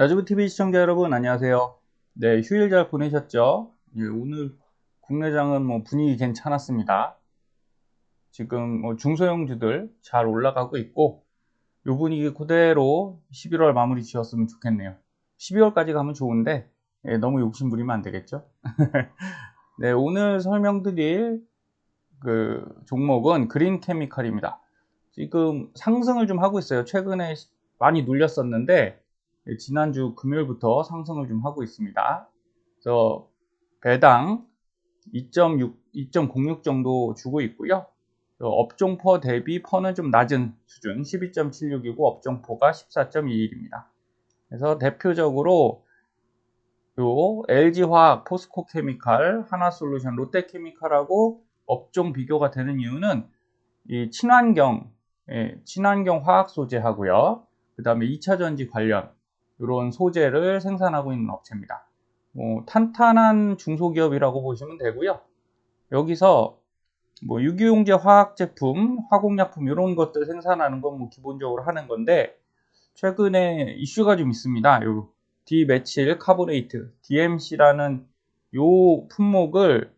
나주부TV 시청자 여러분 안녕하세요. 네, 휴일 잘 보내셨죠? 예, 오늘 국내장은 뭐 분위기 괜찮았습니다. 지금 뭐 중소형주들 잘 올라가고 있고 요 분위기 그대로 11월 마무리 지었으면 좋겠네요. 12월까지 가면 좋은데 예, 너무 욕심 부리면 안 되겠죠? 네, 오늘 설명드릴 그 종목은 그린 케미칼입니다. 지금 상승을 좀 하고 있어요. 최근에 많이 눌렸었는데 예, 지난주 금요일부터 상승을 좀 하고 있습니다. 그래서 배당 2.6, 2.06 정도 주고 있고요. 업종포 대비 퍼는 좀 낮은 수준 12.76이고 업종포가 14.21입니다. 그래서 대표적으로 요 LG화학, 포스코케미칼, 하나솔루션, 롯데케미칼하고 업종 비교가 되는 이유는 이 친환경, 예, 친환경 화학 소재하고요. 그 다음에 2차 전지 관련 이런 소재를 생산하고 있는 업체입니다. 뭐, 탄탄한 중소기업이라고 보시면 되고요. 여기서 뭐 유기용제 화학 제품, 화공약품 이런 것들 생산하는 건 뭐 기본적으로 하는 건데 최근에 이슈가 좀 있습니다. 요 디메칠 카보네이트 DMC라는 요 품목을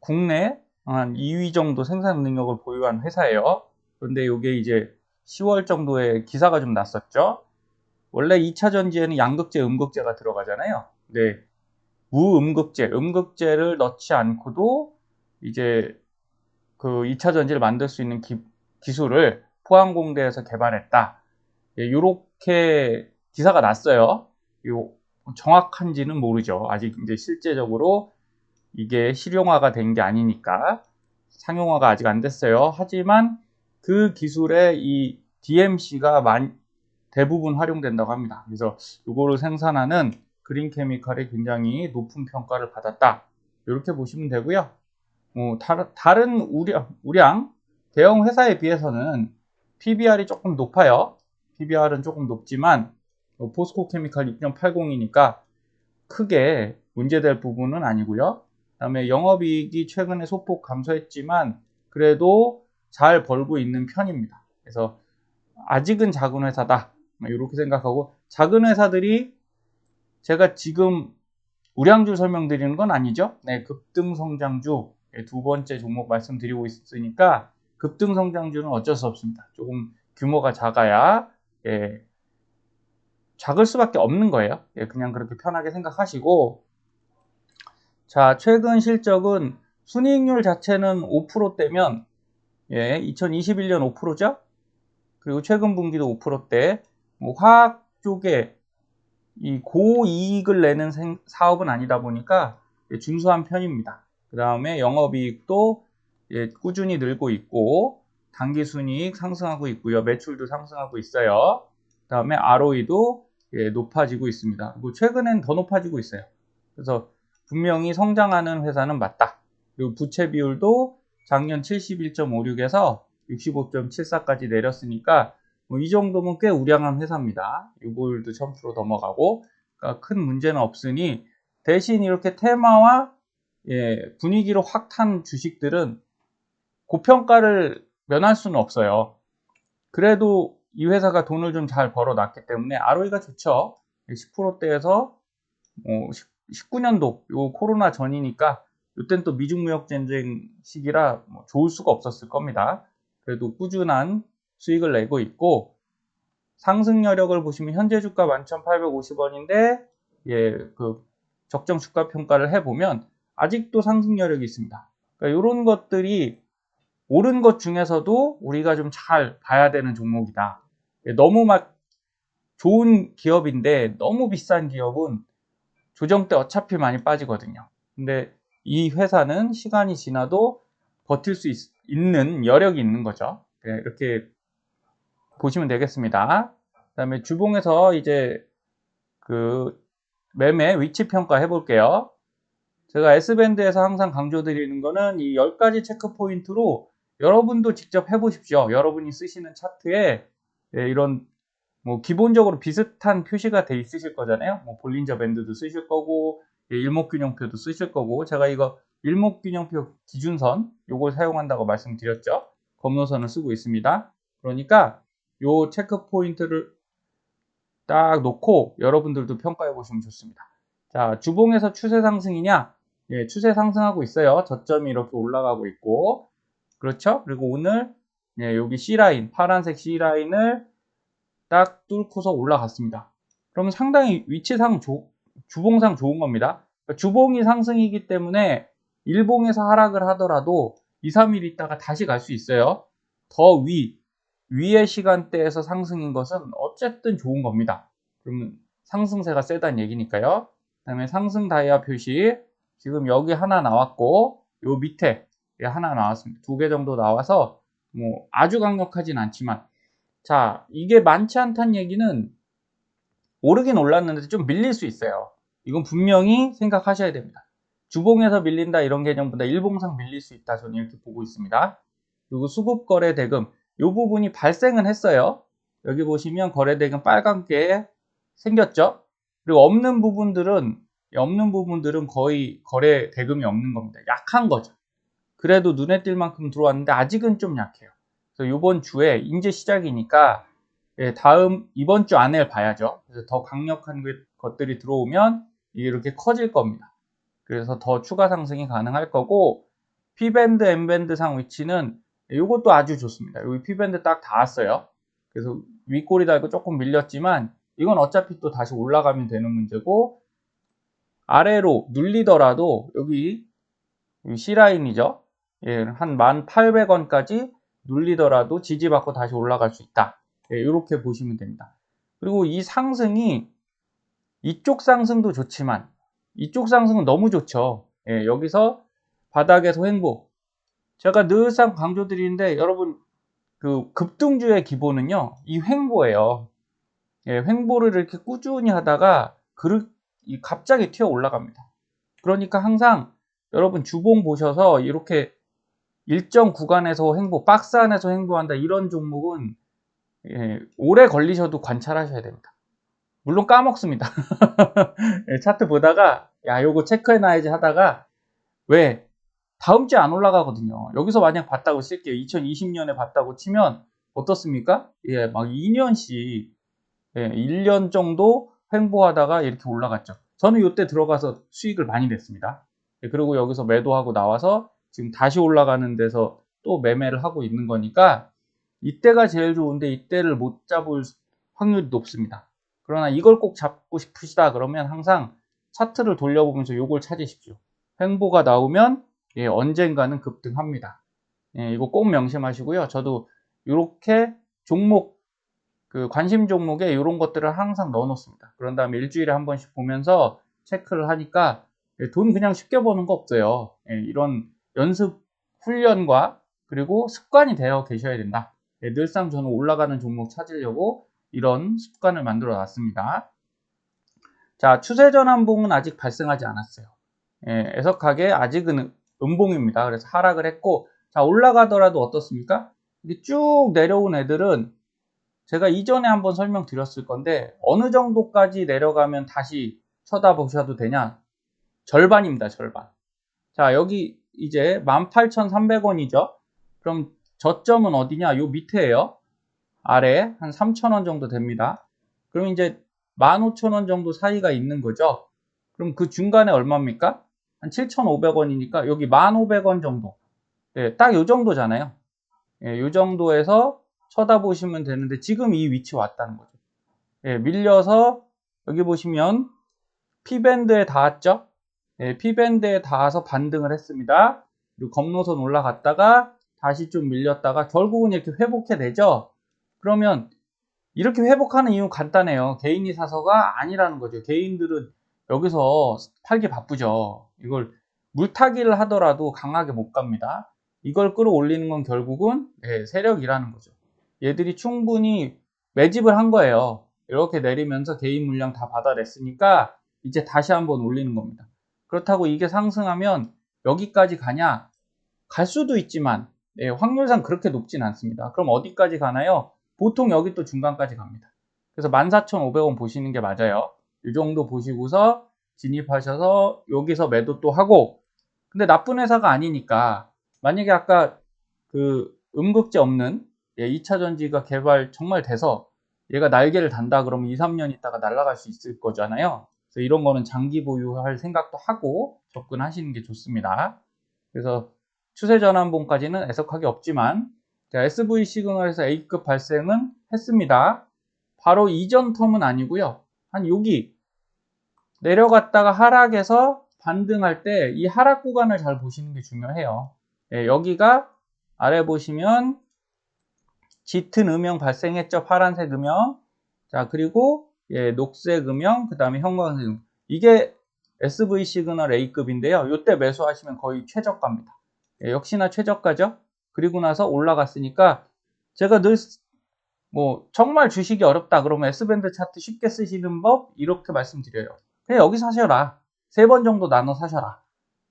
국내 한 2위 정도 생산 능력을 보유한 회사예요. 그런데 이게 이제 10월 정도에 기사가 좀 났었죠. 원래 2차 전지에는 양극재, 음극재가 들어가잖아요. 네. 무음극재, 음극재를 넣지 않고도 이제 그 2차 전지를 만들 수 있는 기, 기술을 포항공대에서 개발했다. 예, 요렇게 기사가 났어요. 요 정확한지는 모르죠. 아직 이제 실제적으로 이게 실용화가 된 게 아니니까 상용화가 아직 안 됐어요. 하지만 그 기술의 이 DMC가 만, 대부분 활용된다고 합니다. 그래서 이거를 생산하는 그린 케미칼이 굉장히 높은 평가를 받았다. 이렇게 보시면 되고요. 뭐 다른 우량, 우량 대형 회사에 비해서는 PBR이 조금 높아요. PBR은 조금 높지만 뭐 포스코 케미칼 6.80이니까 크게 문제될 부분은 아니고요. 그다음에 영업이익이 최근에 소폭 감소했지만 그래도 잘 벌고 있는 편입니다. 그래서 아직은 작은 회사다. 이렇게 생각하고 작은 회사들이 제가 지금 우량주 설명드리는 건 아니죠. 네, 급등 성장주 두 번째 종목 말씀드리고 있으니까 급등 성장주는 어쩔 수 없습니다. 조금 규모가 작아야 예, 작을 수밖에 없는 거예요. 예, 그냥 그렇게 편하게 생각하시고 자 최근 실적은 순이익률 자체는 5%대면 예, 2021년 5%죠. 그리고 최근 분기도 5%대 뭐 화학 쪽에 이 고이익을 내는 생, 사업은 아니다 보니까 준수한 편입니다. 그 다음에 영업이익도 예, 꾸준히 늘고 있고 당기순이익 상승하고 있고요. 매출도 상승하고 있어요. 그 다음에 ROE도 예, 높아지고 있습니다. 그리고 최근엔 더 높아지고 있어요. 그래서 분명히 성장하는 회사는 맞다. 그리고 부채 비율도 작년 71.56에서 65.74까지 내렸으니까 뭐 이 정도면 꽤 우량한 회사입니다. 유골도 1000% 넘어가고 그러니까 큰 문제는 없으니 대신 이렇게 테마와 예, 분위기로 확 탄 주식들은 고평가를 면할 수는 없어요. 그래도 이 회사가 돈을 좀 잘 벌어놨기 때문에 ROE가 좋죠. 10%대에서 뭐 19년도 요 코로나 전이니까 이땐 또 미중 무역 전쟁 시기라 뭐 좋을 수가 없었을 겁니다. 그래도 꾸준한 수익을 내고 있고 상승 여력을 보시면 현재 주가 11,850원인데 예, 그 적정 주가 평가를 해 보면 아직도 상승 여력이 있습니다. 그러니까 이런 것들이 옳은 것 중에서도 우리가 좀 잘 봐야 되는 종목이다. 예, 너무 막 좋은 기업인데 너무 비싼 기업은 조정 때 어차피 많이 빠지거든요. 근데 이 회사는 시간이 지나도 버틸 수 있, 는 여력이 있는 거죠. 네, 이렇게 보시면 되겠습니다. 그 다음에 주봉에서 이제 그 매매 위치 평가 해볼게요. 제가 S밴드에서 항상 강조드리는 거는 이 10가지 체크 포인트로 여러분도 직접 해보십시오. 여러분이 쓰시는 차트에 예, 이런 뭐 기본적으로 비슷한 표시가 돼 있으실 거잖아요. 뭐 볼린저 밴드도 쓰실 거고 예, 일목균형표도 쓰실 거고 제가 이거 일목균형표 기준선 요걸 사용한다고 말씀드렸죠. 검노선을 쓰고 있습니다. 그러니까 요 체크 포인트를 딱 놓고 여러분들도 평가해 보시면 좋습니다. 자, 주봉에서 추세 상승이냐? 예, 추세 상승하고 있어요. 저점이 이렇게 올라가고 있고. 그렇죠? 그리고 오늘 예, 여기 C라인, 파란색 C라인을 딱 뚫고서 올라갔습니다. 그러면 상당히 위치상 조, 주봉상 좋은 겁니다. 그러니까 주봉이 상승이기 때문에 일봉에서 하락을 하더라도 2, 3일 있다가 다시 갈 수 있어요. 더 위, 위의 시간대에서 상승인 것은 어쨌든 좋은 겁니다. 그러면 상승세가 세다는 얘기니까요. 그 다음에 상승 다이아 표시 지금 여기 하나 나왔고 요 밑에 하나 나왔습니다. 두 개 정도 나와서 뭐 아주 강력하진 않지만 자 이게 많지 않다는 얘기는 오르긴 올랐는데 좀 밀릴 수 있어요. 이건 분명히 생각하셔야 됩니다. 주봉에서 밀린다 이런 개념보다 일봉상 밀릴 수 있다 저는 이렇게 보고 있습니다. 그리고 수급거래 대금 이 부분이 발생은 했어요. 여기 보시면 거래 대금 빨갛게 생겼죠. 그리고 없는 부분들은 없는 부분들은 거의 거래 대금이 없는 겁니다. 약한 거죠. 그래도 눈에 띌 만큼 들어왔는데 아직은 좀 약해요. 그래서 이번 주에 이제 시작이니까 예, 다음 이번 주 안에 봐야죠. 그래서 더 강력한 것들이 들어오면 이렇게 커질 겁니다. 그래서 더 추가 상승이 가능할 거고 P밴드, M밴드 상 위치는 이것도 아주 좋습니다. 여기 P밴드 딱 닿았어요. 그래서 윗꼬리 달고 조금 밀렸지만 이건 어차피 또 다시 올라가면 되는 문제고 아래로 눌리더라도 여기 C라인이죠. 예, 한 1,800원까지 눌리더라도 지지받고 다시 올라갈 수 있다. 예, 이렇게 보시면 됩니다. 그리고 이 상승이 이쪽 상승도 좋지만 이쪽 상승은 너무 좋죠. 예, 여기서 바닥에서 횡보. 제가 늘상 강조드리는데 여러분 그 급등주의 기본은요. 이 횡보예요. 예, 횡보를 이렇게 꾸준히 하다가 그릇 갑자기 튀어 올라갑니다. 그러니까 항상 여러분 주봉 보셔서 이렇게 일정 구간에서 횡보, 박스 안에서 횡보한다 이런 종목은 예, 오래 걸리셔도 관찰하셔야 됩니다. 물론 까먹습니다. 예, 차트 보다가 야 요거 체크해놔야지 하다가 왜 다음 주에 안 올라가거든요. 여기서 만약 봤다고 쓸게요. 2020년에 봤다고 치면 어떻습니까? 예, 막 2년씩 예, 1년 정도 횡보하다가 이렇게 올라갔죠. 저는 이때 들어가서 수익을 많이 냈습니다. 예, 그리고 여기서 매도하고 나와서 지금 다시 올라가는 데서 또 매매를 하고 있는 거니까 이때가 제일 좋은데 이때를 못 잡을 확률이 높습니다. 그러나 이걸 꼭 잡고 싶으시다 그러면 항상 차트를 돌려보면서 요걸 찾으십시오. 횡보가 나오면 예, 언젠가는 급등합니다. 예, 이거 꼭 명심하시고요. 저도 이렇게 종목 그 관심 종목에 이런 것들을 항상 넣어 놓습니다. 그런 다음에 일주일에 한 번씩 보면서 체크를 하니까 예, 돈 그냥 쉽게 버는 거 없어요. 예, 이런 연습 훈련과 그리고 습관이 되어 계셔야 된다. 예, 늘상 저는 올라가는 종목 찾으려고 이런 습관을 만들어 놨습니다. 자, 추세 전환봉은 아직 발생하지 않았어요. 예, 애석하게 아직은 음봉입니다. 그래서 하락을 했고, 자, 올라가더라도 어떻습니까? 이게 쭉 내려온 애들은 제가 이전에 한번 설명드렸을 건데, 어느 정도까지 내려가면 다시 쳐다보셔도 되냐? 절반입니다, 절반. 자, 여기 이제 18,300원이죠? 그럼 저점은 어디냐? 요 밑에에요. 아래 한 3,000원 정도 됩니다. 그럼 이제 15,000원 정도 사이가 있는 거죠. 그럼 그 중간에 얼마입니까? 한 7,500원이니까 여기 1,500원 정도. 예, 딱요 정도잖아요. 예, 요 정도에서 쳐다보시면 되는데 지금 이 위치 왔다는 거죠. 예, 밀려서 여기 보시면 P밴드에 닿았죠? 예, P밴드에 닿아서 반등을 했습니다. 그리고 검노선 올라갔다가 다시 좀 밀렸다가 결국은 이렇게 회복해내죠? 그러면 이렇게 회복하는 이유 간단해요. 개인이 사서가 아니라는 거죠. 개인들은 여기서 팔기 바쁘죠. 이걸 물타기를 하더라도 강하게 못 갑니다. 이걸 끌어올리는 건 결국은 네, 세력이라는 거죠. 얘들이 충분히 매집을 한 거예요. 이렇게 내리면서 개인 물량 다 받아냈으니까 이제 다시 한번 올리는 겁니다. 그렇다고 이게 상승하면 여기까지 가냐? 갈 수도 있지만 네, 확률상 그렇게 높진 않습니다. 그럼 어디까지 가나요? 보통 여기 또 중간까지 갑니다. 그래서 14,500원 보시는 게 맞아요. 이 정도 보시고서 진입하셔서 여기서 매도 또 하고 근데 나쁜 회사가 아니니까 만약에 아까 그 음극재 없는 2차 예, 전지가 개발 정말 돼서 얘가 날개를 단다 그러면 2, 3년 있다가 날아갈 수 있을 거잖아요. 그래서 이런 거는 장기 보유할 생각도 하고 접근하시는 게 좋습니다. 그래서 추세 전환봉까지는 애석하게 없지만 자, SV 시그널에서 A급 발생은 했습니다. 바로 이전 텀은 아니고요. 한 여기 내려갔다가 하락해서 반등할 때 이 하락 구간을 잘 보시는 게 중요해요. 예, 여기가 아래 보시면 짙은 음영 발생했죠. 파란색 음영. 자, 그리고 예, 녹색 음영, 그 다음에 형광색 음영. 이게 SV 시그널 A급인데요. 이때 매수하시면 거의 최저가입니다. 예, 역시나 최저가죠. 그리고 나서 올라갔으니까 제가 늘 뭐 정말 주식이 어렵다 그러면 S밴드 차트 쉽게 쓰시는 법 이렇게 말씀드려요. 그냥 여기 사셔라. 세 번 정도 나눠 사셔라.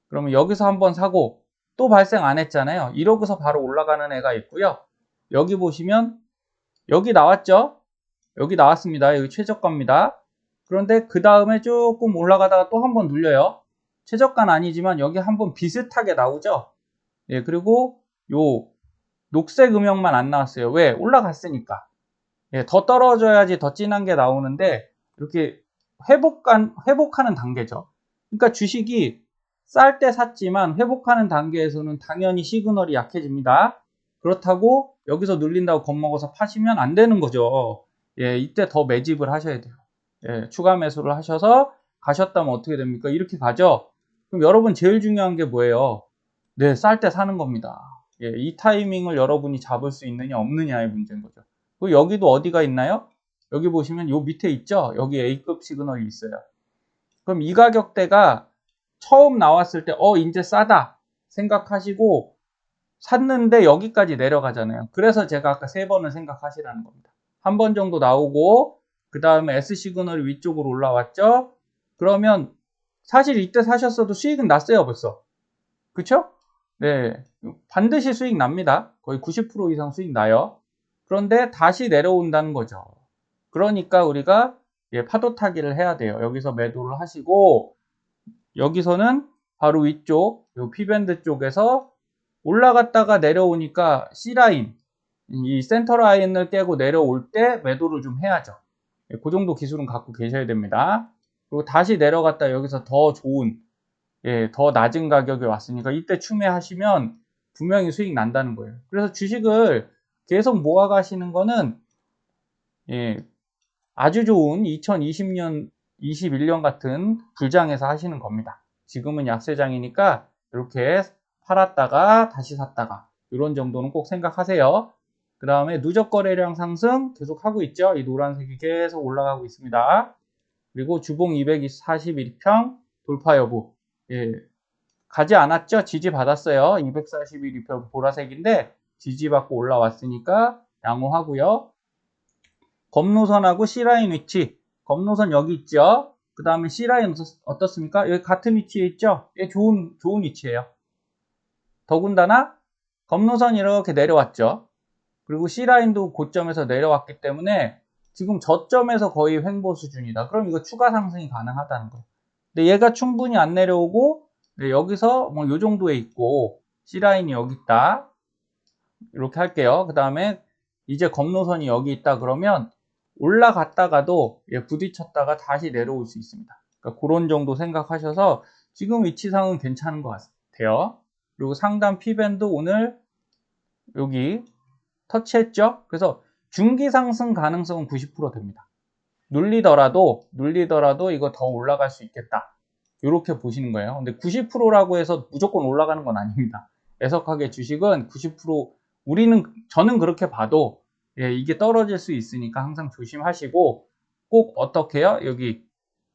그러면 여기서 한번 사고 또 발생 안 했잖아요. 이러고서 바로 올라가는 애가 있고요. 여기 보시면 여기 나왔죠? 여기 나왔습니다. 여기 최저가입니다. 그런데 그 다음에 조금 올라가다가 또 한번 눌려요. 최저가는 아니지만 여기 한번 비슷하게 나오죠? 예, 그리고 요 녹색 음영만 안 나왔어요. 왜? 올라갔으니까. 예, 더 떨어져야지 더 진한 게 나오는데 이렇게 회복한, 회복하는 단계죠. 그러니까 주식이 쌀 때 샀지만 회복하는 단계에서는 당연히 시그널이 약해집니다. 그렇다고 여기서 눌린다고 겁먹어서 파시면 안 되는 거죠. 예, 이때 더 매집을 하셔야 돼요. 예, 추가 매수를 하셔서 가셨다면 어떻게 됩니까? 이렇게 가죠? 그럼 여러분 제일 중요한 게 뭐예요? 네, 쌀 때 사는 겁니다. 예, 이 타이밍을 여러분이 잡을 수 있느냐 없느냐의 문제인 거죠. 그리고 여기도 어디가 있나요? 여기 보시면 요 밑에 있죠? 여기 A급 시그널이 있어요. 그럼 이 가격대가 처음 나왔을 때, 어, 이제 싸다 생각하시고 샀는데 여기까지 내려가잖아요. 그래서 제가 아까 세 번을 생각하시라는 겁니다. 한 번 정도 나오고, 그 다음에 S 시그널이 위쪽으로 올라왔죠? 그러면 사실 이때 사셨어도 수익은 났어요, 벌써. 그쵸? 네. 반드시 수익 납니다. 거의 90% 이상 수익 나요. 그런데 다시 내려온다는 거죠. 그러니까 우리가 예, 파도 타기를 해야 돼요. 여기서 매도를 하시고 여기서는 바로 위쪽 요 P밴드 쪽에서 올라갔다가 내려오니까 C라인 이 센터 라인을 깨고 내려올 때 매도를 좀 해야죠. 예, 그 정도 기술은 갖고 계셔야 됩니다. 그리고 다시 내려갔다 여기서 더 좋은 예, 더 낮은 가격에 왔으니까 이때 추매하시면 분명히 수익 난다는 거예요. 그래서 주식을 계속 모아 가시는 거는 예, 아주 좋은 2020년, 21년 같은 불장에서 하시는 겁니다. 지금은 약세장이니까 이렇게 팔았다가 다시 샀다가 이런 정도는 꼭 생각하세요. 그 다음에 누적 거래량 상승 계속 하고 있죠. 이 노란색이 계속 올라가고 있습니다. 그리고 주봉 241평 돌파 여부 예, 가지 않았죠? 지지 받았어요. 241평 보라색인데 지지 받고 올라왔으니까 양호하고요. 검노선하고 C라인 위치 검노선 여기 있죠? 그 다음에 C라인 어떻습니까? 여기 같은 위치에 있죠? 예, 좋은, 좋은 위치예요. 더군다나 검노선 이렇게 내려왔죠. 그리고 C라인도 고점에서 내려왔기 때문에 지금 저점에서 거의 횡보 수준이다. 그럼 이거 추가 상승이 가능하다는 거예요. 근데 얘가 충분히 안 내려오고 네, 여기서 뭐 요 정도에 있고 C라인이 여기 있다. 이렇게 할게요. 그 다음에 이제 검노선이 여기 있다 그러면 올라갔다가도 예, 부딪혔다가 다시 내려올 수 있습니다. 그러니까 그런 정도 생각하셔서 지금 위치상은 괜찮은 것 같아요. 그리고 상단 P밴드 오늘 여기 터치했죠? 그래서 중기 상승 가능성은 90% 됩니다. 눌리더라도 눌리더라도 이거 더 올라갈 수 있겠다. 이렇게 보시는 거예요. 근데 90%라고 해서 무조건 올라가는 건 아닙니다. 애석하게 주식은 90% 우리는 저는 그렇게 봐도 예, 이게 떨어질 수 있으니까 항상 조심하시고 꼭 어떻게 해요? 여기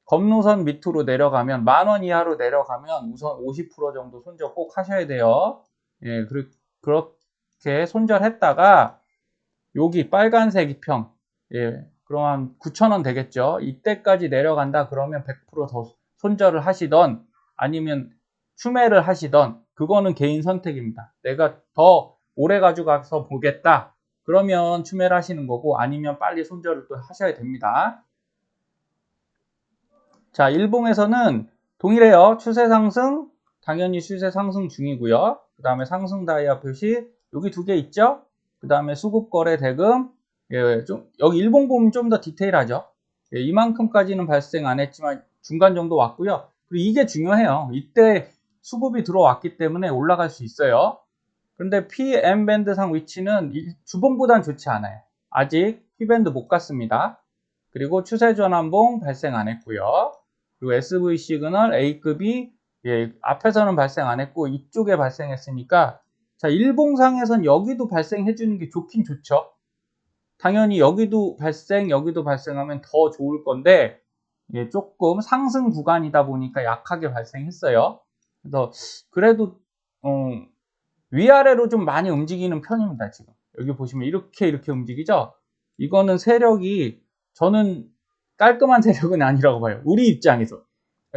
검노선 밑으로 내려가면 만 원 이하로 내려가면 우선 50% 정도 손절 꼭 하셔야 돼요. 예, 그, 그렇게 손절했다가 여기 빨간색 이평 예, 한 9,000원 되겠죠. 이때까지 내려간다 그러면 100%더 손절을 하시던 아니면 추매를 하시던 그거는 개인 선택입니다. 내가 더 오래 가져가서 보겠다. 그러면 추매를 하시는 거고 아니면 빨리 손절을 또 하셔야 됩니다. 자, 일봉에서는 동일해요. 추세 상승, 당연히 추세 상승 중이고요. 그 다음에 상승 다이아 표시 여기 두 개 있죠? 그 다음에 수급 거래 대금 예, 좀 여기 일봉 보면 좀 더 디테일하죠. 예, 이만큼까지는 발생 안 했지만 중간 정도 왔고요. 그리고 이게 중요해요. 이때 수급이 들어왔기 때문에 올라갈 수 있어요. 그런데 PM 밴드상 위치는 이 주봉보단 좋지 않아요. 아직 P 밴드 못 갔습니다. 그리고 추세 전환봉 발생 안 했고요. 그리고 SV 시그널 A급이 예, 앞에서는 발생 안 했고 이쪽에 발생했으니까 자 일봉상에선 여기도 발생해 주는 게 좋긴 좋죠. 당연히 여기도 발생 여기도 발생하면 더 좋을 건데 예, 조금 상승 구간이다 보니까 약하게 발생했어요. 그래서 그래도 어, 위아래로 좀 많이 움직이는 편입니다. 지금 여기 보시면 이렇게 이렇게 움직이죠. 이거는 세력이 저는 깔끔한 세력은 아니라고 봐요. 우리 입장에서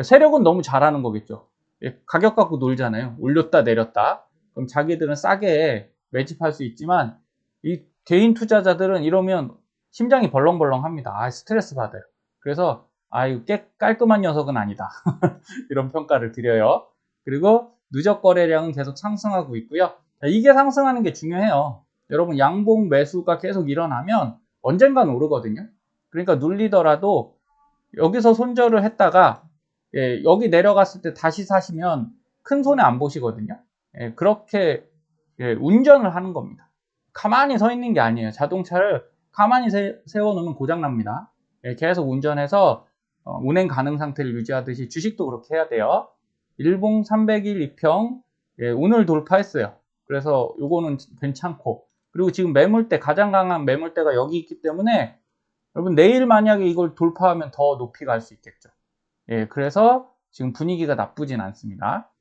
세력은 너무 잘하는 거겠죠. 예, 가격 갖고 놀잖아요. 올렸다 내렸다. 그럼 자기들은 싸게 매집할 수 있지만 이 개인 투자자들은 이러면 심장이 벌렁벌렁합니다. 아, 스트레스 받아요. 그래서 아, 이거 깨 깔끔한 녀석은 아니다. 이런 평가를 드려요. 그리고 누적 거래량은 계속 상승하고 있고요. 자, 이게 상승하는 게 중요해요. 여러분 양봉 매수가 계속 일어나면 언젠간 오르거든요. 그러니까 눌리더라도 여기서 손절을 했다가 예, 여기 내려갔을 때 다시 사시면 큰 손해 안 보시거든요. 예, 그렇게 예, 운전을 하는 겁니다. 가만히 서 있는 게 아니에요. 자동차를 가만히 세, 워 놓으면 고장 납니다. 예, 계속 운전해서 어, 운행 가능 상태를 유지하듯이 주식도 그렇게 해야 돼요. 일봉 300일 2평 예, 오늘 돌파했어요. 그래서 요거는 괜찮고 그리고 지금 매물대 가장 강한 매물대가 여기 있기 때문에 여러분 내일 만약에 이걸 돌파하면 더 높이 갈 수 있겠죠. 예, 그래서 지금 분위기가 나쁘진 않습니다.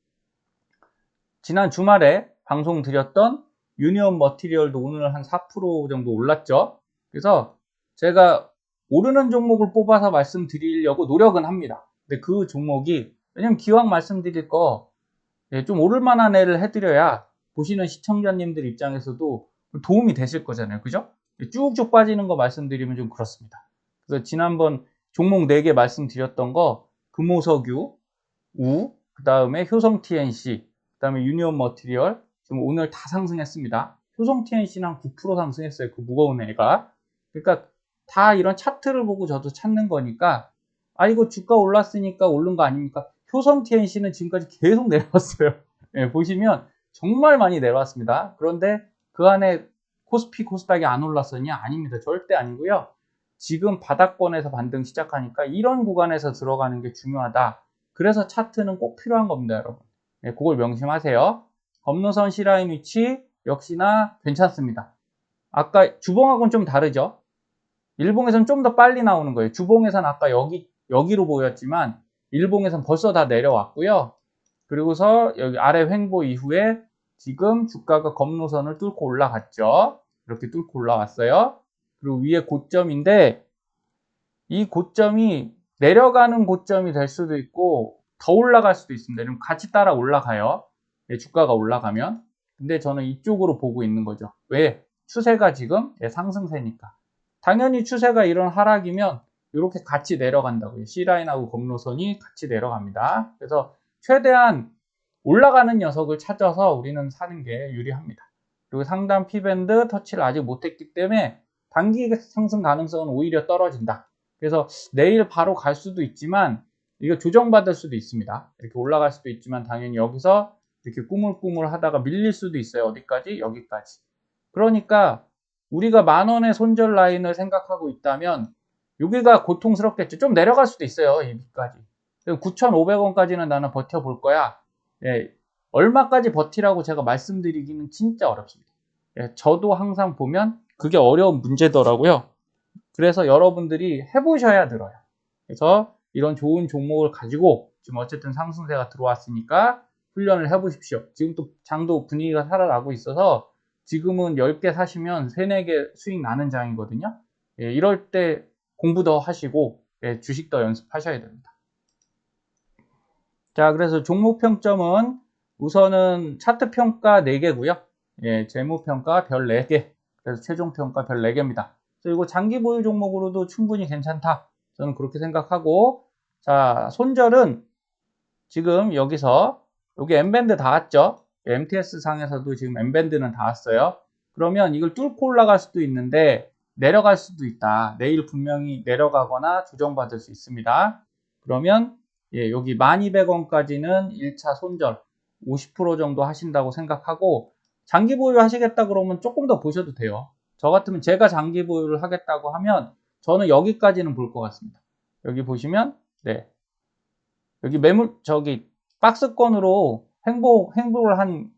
지난 주말에 방송 드렸던 유니온 머티리얼도 오늘 한 4% 정도 올랐죠. 그래서 제가 오르는 종목을 뽑아서 말씀드리려고 노력은 합니다. 근데 그 종목이 왜냐면 기왕 말씀드릴 거좀 예, 오를 만한 애를 해드려야 보시는 시청자님들 입장에서도 도움이 되실 거잖아요. 그죠? 쭉쭉 빠지는 거 말씀드리면 좀 그렇습니다. 그래서 지난번 종목 4개 말씀드렸던 거 금호석유, 우, 그 다음에 효성 TNC, 그 다음에 유니온 머티리얼 지금 오늘 다 상승했습니다. 효성 TNC는 한 9% 상승했어요. 그 무거운 애가. 그러니까 다 이런 차트를 보고 저도 찾는 거니까 아 이거 주가 올랐으니까 오른 거 아닙니까? 효성 TNC는 지금까지 계속 내려왔어요. 네, 보시면 정말 많이 내려왔습니다. 그런데 그 안에 코스피 코스닥이 안 올랐었냐? 아닙니다. 절대 아니고요. 지금 바닥권에서 반등 시작하니까 이런 구간에서 들어가는 게 중요하다. 그래서 차트는 꼭 필요한 겁니다, 여러분. 네, 그걸 명심하세요. 검노선 C라인 위치 역시나 괜찮습니다. 아까 주봉하고는 좀 다르죠? 일봉에서는 좀 더 빨리 나오는 거예요. 주봉에서는 아까 여기, 여기로 보였지만 일봉에서는 벌써 다 내려왔고요. 그리고서 여기 아래 횡보 이후에 지금 주가가 검노선을 뚫고 올라갔죠. 이렇게 뚫고 올라왔어요. 그리고 위에 고점인데 이 고점이 내려가는 고점이 될 수도 있고 더 올라갈 수도 있습니다. 그럼 같이 따라 올라가요. 예, 주가가 올라가면. 근데 저는 이쪽으로 보고 있는 거죠. 왜? 추세가 지금 예, 상승세니까. 당연히 추세가 이런 하락이면 이렇게 같이 내려간다고요. C라인하고 검노선이 같이 내려갑니다. 그래서 최대한 올라가는 녀석을 찾아서 우리는 사는 게 유리합니다. 그리고 상단 P밴드 터치를 아직 못했기 때문에 단기 상승 가능성은 오히려 떨어진다. 그래서 내일 바로 갈 수도 있지만 이거 조정받을 수도 있습니다. 이렇게 올라갈 수도 있지만 당연히 여기서 이렇게 꾸물꾸물 하다가 밀릴 수도 있어요. 어디까지? 여기까지. 그러니까 우리가 만 원의 손절 라인을 생각하고 있다면 여기가 고통스럽겠죠. 좀 내려갈 수도 있어요. 여기까지. 9,500원까지는 나는 버텨볼 거야. 예, 얼마까지 버티라고 제가 말씀드리기는 진짜 어렵습니다. 예, 저도 항상 보면 그게 어려운 문제더라고요. 그래서 여러분들이 해보셔야 늘어요. 그래서 이런 좋은 종목을 가지고 지금 어쨌든 상승세가 들어왔으니까 훈련을 해보십시오. 지금 또 장도 분위기가 살아나고 있어서 지금은 10개 사시면 3, 4개 수익 나는 장이거든요. 예, 이럴 때 공부 더 하시고 예, 주식 더 연습하셔야 됩니다. 자, 그래서 종목 평점은 우선은 차트 평가 4개고요. 예, 재무 평가 별 4개. 그래서 최종 평가 별 4개입니다. 그리고 장기 보유 종목으로도 충분히 괜찮다. 저는 그렇게 생각하고 자, 손절은 지금 여기서 여기 M밴드 닿았죠? MTS 상에서도 지금 M밴드는 닿았어요. 그러면 이걸 뚫고 올라갈 수도 있는데 내려갈 수도 있다. 내일 분명히 내려가거나 조정받을 수 있습니다. 그러면 예, 여기 1200원까지는 1차 손절 50% 정도 하신다고 생각하고 장기 보유 하시겠다 그러면 조금 더 보셔도 돼요. 저 같으면 제가 장기 보유를 하겠다고 하면 저는 여기까지는 볼 것 같습니다. 여기 보시면 네 여기 매물 저기 박스권으로 행복 행복을 한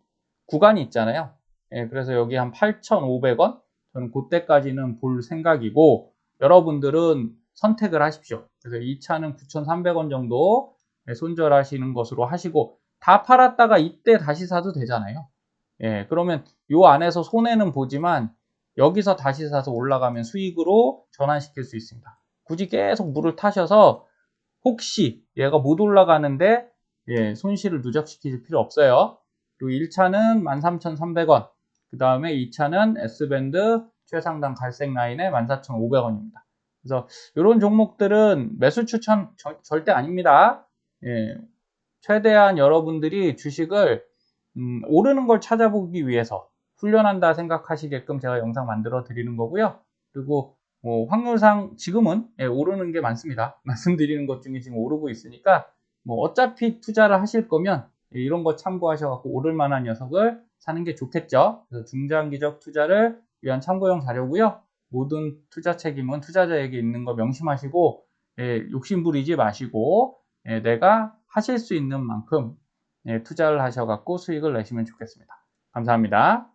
구간이 있잖아요. 예, 그래서 여기 한 8,500원 저는 그때까지는 볼 생각이고 여러분들은 선택을 하십시오. 그래서 이 차는 9,300원 정도 손절하시는 것으로 하시고 다 팔았다가 이때 다시 사도 되잖아요. 예, 그러면 요 안에서 손해는 보지만 여기서 다시 사서 올라가면 수익으로 전환시킬 수 있습니다. 굳이 계속 물을 타셔서 혹시 얘가 못 올라가는데 예, 손실을 누적시킬 필요 없어요. 그리고 1차는 13,300원, 그 다음에 2차는 S밴드 최상단 갈색 라인에 14,500원입니다. 그래서 이런 종목들은 매수 추천 저, 절대 아닙니다. 예, 최대한 여러분들이 주식을 음, 오르는 걸 찾아보기 위해서 훈련한다 생각하시게끔 제가 영상 만들어 드리는 거고요. 그리고 뭐 확률상 지금은 예, 오르는 게 많습니다. 말씀드리는 것 중에 지금 오르고 있으니까 뭐 어차피 투자를 하실 거면 예, 이런 거 참고하셔갖고 오를 만한 녀석을 사는 게 좋겠죠. 그래서 중장기적 투자를 위한 참고용 자료고요. 모든 투자 책임은 투자자에게 있는 거 명심하시고 예, 욕심 부리지 마시고 예, 내가 하실 수 있는 만큼 예, 투자를 하셔갖고 수익을 내시면 좋겠습니다. 감사합니다.